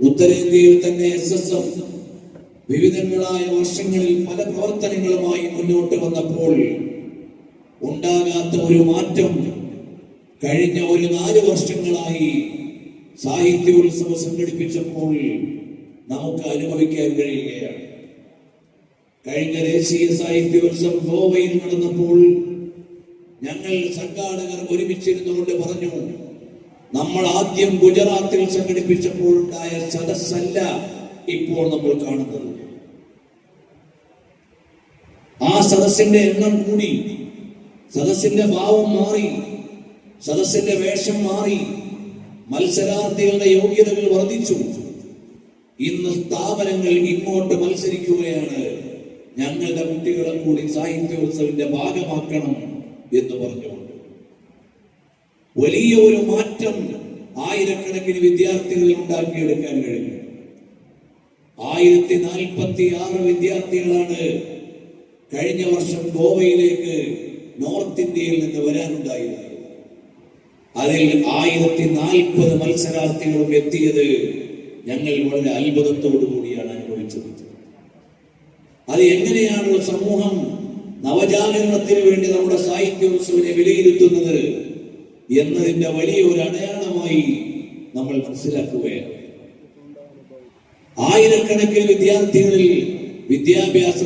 ഉത്തരേന്ത്യയിൽ തന്നെ S S F വിവിധങ്ങളായ വർഷങ്ങളിൽ പല പ്രവർത്തനങ്ങളുമായി മുന്നോട്ട് വന്നപ്പോൾ ഉണ്ടാകാത്ത ഒരു മാറ്റം കഴിഞ്ഞ ഒരു നാല് വർഷങ്ങളായി സാഹിത്യോത്സവം സംഘടിപ്പിച്ചപ്പോൾ നമുക്ക് അനുഭവിക്കാൻ കഴിയുകയാണ്. കഴിഞ്ഞ ദേശീയ സാഹിത്യോത്സവം ഗോവയിൽ നടന്നപ്പോൾ ഞങ്ങൾ സംഘാടകർ ഒരുമിച്ചിരുന്നുകൊണ്ട് പറഞ്ഞു നമ്മൾ ആദ്യം ഗുജറാത്തിൽ സംഘടിപ്പിച്ചപ്പോൾ ഉണ്ടായ സദസ്സല്ല ഇപ്പോൾ നമ്മൾ കാണുന്നത്. ആ സദസ്സിന്റെ എണ്ണം കൂടി സദസ്സിന്റെ ഭാവം മാറി സദസ്സിന്റെ വേഷം മാറി മത്സരാർത്ഥികളുടെ യോഗ്യതകൾ വർദ്ധിച്ചു. ഇന്ന് സ്ഥാപനങ്ങൾ ഇങ്ങോട്ട് മത്സരിക്കുകയാണ്. ഞങ്ങളുടെ കുട്ടികളെ കൂടി സാഹിത്യോത്സവിന്റെ ഭാഗമാക്കണം എന്ന് പറഞ്ഞുകൊണ്ട്. വലിയ ഒരു മാറ്റം ആയിരക്കണക്കിന് വിദ്യാർത്ഥികളിൽ ഉണ്ടാക്കിയെടുക്കാൻ കഴിഞ്ഞു. ആയിരത്തി നാൽപ്പത്തി ആറ് വിദ്യാർത്ഥികളാണ് കഴിഞ്ഞ വർഷം ഗോവയിലേക്ക് നോർത്ത് ഇന്ത്യയിൽ നിന്ന് വരാനുണ്ടായത്. അതിൽ ആയിരത്തി നാൽപ്പത് മത്സരാർത്ഥികളും എത്തിയത് ഞങ്ങൾ വളരെ അത്ഭുതത്തോടു കൂടിയാണ് അനുഭവിച്ചത്. അത് എങ്ങനെയാണ് സമൂഹം നവജാഗരണത്തിന് വേണ്ടി നമ്മുടെ സാഹിത്യോത്സവനെ വിലയിരുത്തുന്നത്? എന്നതിന്റെ വലിയ ഒരു അടയാളമായി നമ്മൾ മനസ്സിലാക്കുകയാണ്. ആയിരക്കണക്കിന് വിദ്യാർത്ഥികളിൽ വിദ്യാഭ്യാസ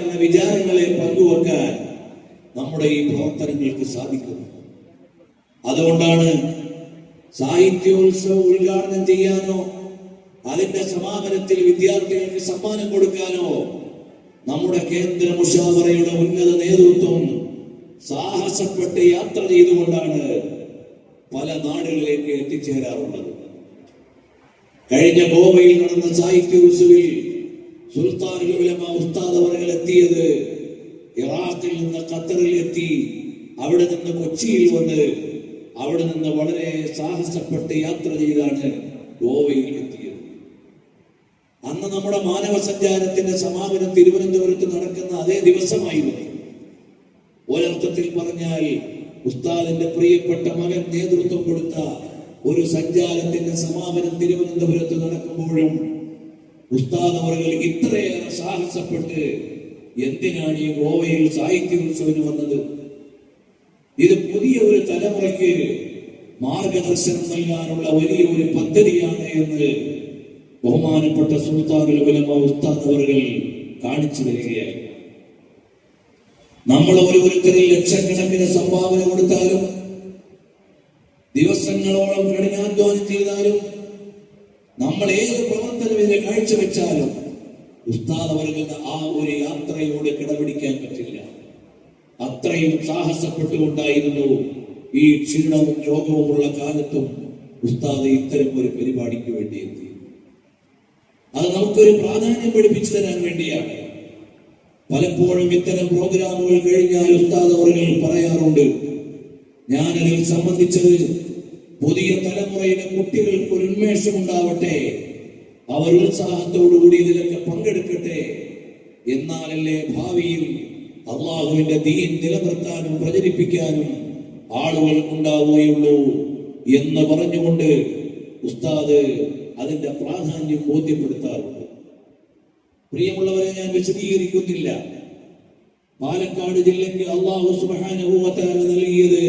എന്ന വിചാരങ്ങളെ പങ്കുവെക്കാൻ നമ്മുടെ ഈ പ്രവർത്തനങ്ങൾക്ക് സാധിക്കുന്നു. അതുകൊണ്ടാണ് സാഹിത്യോത്സവം ഉദ്ഘാടനം ചെയ്യാനോ അതിന്റെ സമാപനത്തിൽ വിദ്യാർത്ഥികൾക്ക് സമ്മാനം കൊടുക്കാനോ നമ്മുടെ കേന്ദ്ര മുഷാവറയുടെ ഉന്നത നേതൃത്വം സാഹസപ്പെട്ട് യാത്ര ചെയ്തുകൊണ്ടാണ് പല നാടുകളിലേക്ക് എത്തിച്ചേരാറുള്ളത് കഴിഞ്ഞ ഗോവയിൽ നടന്ന സാഹിത്യ ഉത്സവിൽ സുൽത്താൻ ഉസ്താദ് അവറുകൾ എത്തിയത് ഇറാഖിൽ നിന്ന് ഖത്തറിൽ എത്തി അവിടെ നിന്ന് കൊച്ചിയിൽ വന്ന് അവിടെ നിന്ന് വളരെ സാഹസപ്പെട്ട് യാത്ര ചെയ്താണ് ഗോവയിൽ എത്തിയത്. അന്ന് നമ്മുടെ മാനവ സഞ്ചാരത്തിന്റെ സമാപനം തിരുവനന്തപുരത്ത് നടക്കുന്ന അതേ ദിവസമായിരുന്നു. ഒരർത്ഥത്തിൽ പറഞ്ഞാൽ ഉസ്താദിന്റെ പ്രിയപ്പെട്ട മകൻ നേതൃത്വം കൊടുത്ത ഒരു സഞ്ചാരത്തിന്റെ സമാപനം തിരുവനന്തപുരത്ത് നടക്കുമ്പോഴും ഉസ്താദ് അവർ ഇത്രയേറെ സാഹസപ്പെട്ട് എന്തിനാണ് ഈ ഗോവയിൽ സാഹിത്യോത്സവന് വന്നത്? ഇത് പുതിയ ഒരു തലമുറയ്ക്ക് മാർഗദർശനം നൽകാനുള്ള വലിയ ഒരു പദ്ധതിയാണ് എന്ന് ബഹുമാനപ്പെട്ട സുൽത്താനുൽ ഉലമ ഉസ്താദ് അവർ കാണിച്ചു തരികയായി നമ്മൾ ഓരോരുത്തരിൽ ലക്ഷക്കണക്കിന് സംഭാവന കൊടുത്താലും ദിവസങ്ങളോളം കഠിനാധ്വാനം ചെയ്താലും നമ്മൾ ഏത് പ്രവർത്തനം ഇതിനെ കാഴ്ചവെച്ചാലും ഉസ്താദ് അവർക്ക് ആ ഒരു യാത്രയോട് കിടപിടിക്കാൻ പറ്റില്ല. അത്രയും സാഹസപ്പെട്ടുകൊണ്ടായിരുന്നു ഈ ക്ഷീണവും രോഗവുമുള്ള കാലത്തും ഉസ്താദ് ഇത്തരം ഒരു പരിപാടിക്ക് വേണ്ടി എത്തി. അത് നമുക്കൊരു പ്രാധാന്യം പഠിപ്പിച്ചു തരാൻ വേണ്ടിയാണ്. പലപ്പോഴും ഇത്തരം പ്രോഗ്രാമുകൾ കഴിഞ്ഞാൽ ഉസ്താദ് അവർ പറയാറുണ്ട്. ഞാനതിൽ സംബന്ധിച്ചത് പുതിയ തലമുറയിലെ കുട്ടികൾക്ക് ഒരു ഉന്മേഷം ഉണ്ടാവട്ടെ. അവർ ഉത്സാഹത്തോടുകൂടി ഇതിലൊക്കെ പങ്കെടുക്കട്ടെ. എന്നാലല്ലേ ഭാവിയിൽ അള്ളാഹുവിന്റെ ദീൻ നിലനിർത്താനും പ്രചരിപ്പിക്കാനും ആളുകൾ ഉണ്ടാവുകയുള്ളൂ എന്ന് പറഞ്ഞുകൊണ്ട് ഉസ്താദ് അതിന്റെ പ്രാധാന്യം ബോധ്യപ്പെടുത്താറുണ്ട്. പ്രിയമുള്ളവരെ ഞാൻ വിശദീകരിക്കുന്നില്ല. പാലക്കാട് ജില്ലയ്ക്ക് അള്ളാഹു സുബാനുഭവത്താര നൽകിയത്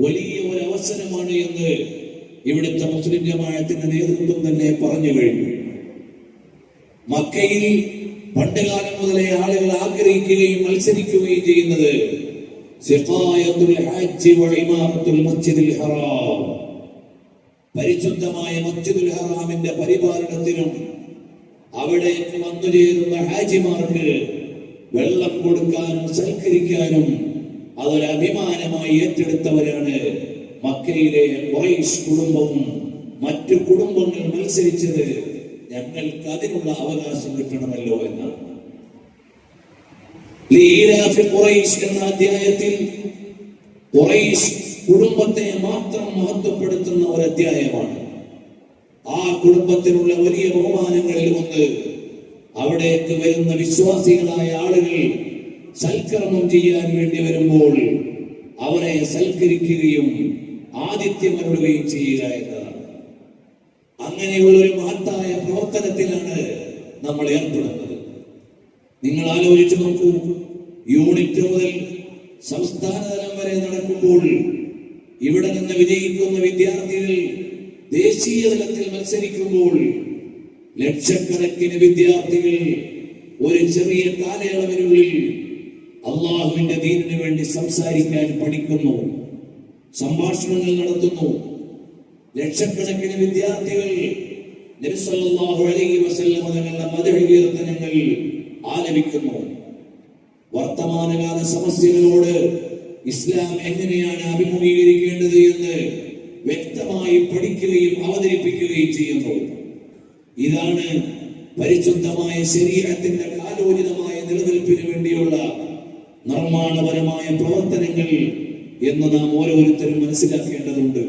വലിയ ഒരു അവസരമാണ് എന്ന് ഇവിടുത്തെ മുസ്ലിം ജമാഅത്തിന്റെ നേതൃത്വം തന്നെ പറഞ്ഞു കഴിഞ്ഞു. മക്കയിൽ പണ്ടുകാലം മുതലേ ആളുകൾ ആഗ്രഹിക്കുകയും മത്സരിക്കുകയും ചെയ്യുന്നത് പരിശുദ്ധമായ മസ്ജിദുൽ ഹറാമിന്റെ പരിപാലനത്തിനും അവിടേക്ക് വന്നുചേരുന്ന ഹാജിമാർക്ക് വെള്ളം കൊടുക്കാനും സൽക്കരിക്കാനും അതൊരു അഭിമാനമായി ഏറ്റെടുത്തവരാണ് മക്കയിലെ വൈസ് കുടുംബവും മറ്റു കുടുംബങ്ങൾ മത്സരിച്ചത് ഞങ്ങൾക്ക് അതിനുള്ള അവകാശം കിട്ടണമല്ലോ എന്നാണ്. എന്ന അധ്യായത്തിൽ കുടുംബത്തെ മാത്രം മഹത്വപ്പെടുത്തുന്ന ഒരു അധ്യായമാണ്. ആ കുടുംബത്തിനുള്ള വലിയ ബഹുമാനങ്ങളിൽ ഒന്ന് അവിടേക്ക് വരുന്ന വിശ്വാസികളായ ആളുകൾ സൽക്കർമ്മം ചെയ്യാൻ വേണ്ടി വരുമ്പോൾ അവരെ സൽക്കരിക്കുകയും ആതിഥ്യമരുളുകയും ചെയ്യുക എന്നതാണ്. അങ്ങനെയുള്ള ഒരു മഹത്തായ പ്രവർത്തനത്തിലാണ് നമ്മൾ ഏർപ്പെടുന്നത്. നിങ്ങൾ ആലോചിച്ചു നോക്കൂ യൂണിറ്റ് മുതൽ സംസ്ഥാന തലം വരെ നടക്കുമ്പോൾ ഇവിടെ നിന്ന് വിജയിക്കുന്ന വിദ്യാർത്ഥികൾ ദേശീയ തലത്തിൽ മത്സരിക്കുമ്പോൾ ലക്ഷക്കണക്കിന് വിദ്യാർത്ഥികൾ ഒരു ചെറിയ കാലയളവിനുള്ളിൽ അള്ളാഹുവിന്റെ ദീനിനു വേണ്ടി സംസാരിക്കാൻ പഠിക്കുന്നു സംഭാഷണങ്ങൾ നടത്തുന്നു. ലക്ഷക്കണക്കിന് വിദ്യാർത്ഥികൾ അലൈഹി ആലപിക്കുന്നു. വർത്തമാനകാല സമസ്യകളോട് ഇസ്ലാം എങ്ങനെയാണ് അഭിമുഖീകരിക്കേണ്ടത് എന്ന് വ്യക്തമായി പഠിക്കുകയും അവതരിപ്പിക്കുകയും ചെയ്യുന്നു. ഇതാണ് പരിശുദ്ധമായ ശരീരത്തിന്റെ കാലോചിതമായ നിലനിൽപ്പിന് വേണ്ടിയുള്ള നിർമ്മാണപരമായ പ്രവർത്തനങ്ങൾ എന്ന് നാം ഓരോരുത്തരും മനസ്സിലാക്കേണ്ടതുണ്ട്.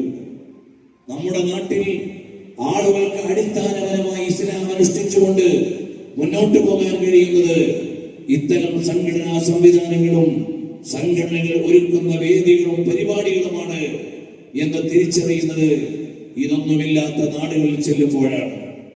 നമ്മുടെ നാട്ടിൽ ആളുകൾക്ക് അടിസ്ഥാനപരമായി ഇസ്ലാം അനുഷ്ഠിച്ചുകൊണ്ട് മുന്നോട്ട് പോകാൻ കഴിയുന്നത് ഇത്തരം സംഘടനാ സംവിധാനങ്ങളും സംഘടനകൾ ഒരുക്കുന്ന വേദികളും പരിപാടികളുമാണ് എന്ന് തിരിച്ചറിയുന്നത് ഇതൊന്നുമില്ലാത്ത നാടുകളിൽ ചെല്ലുമ്പോഴാണ്.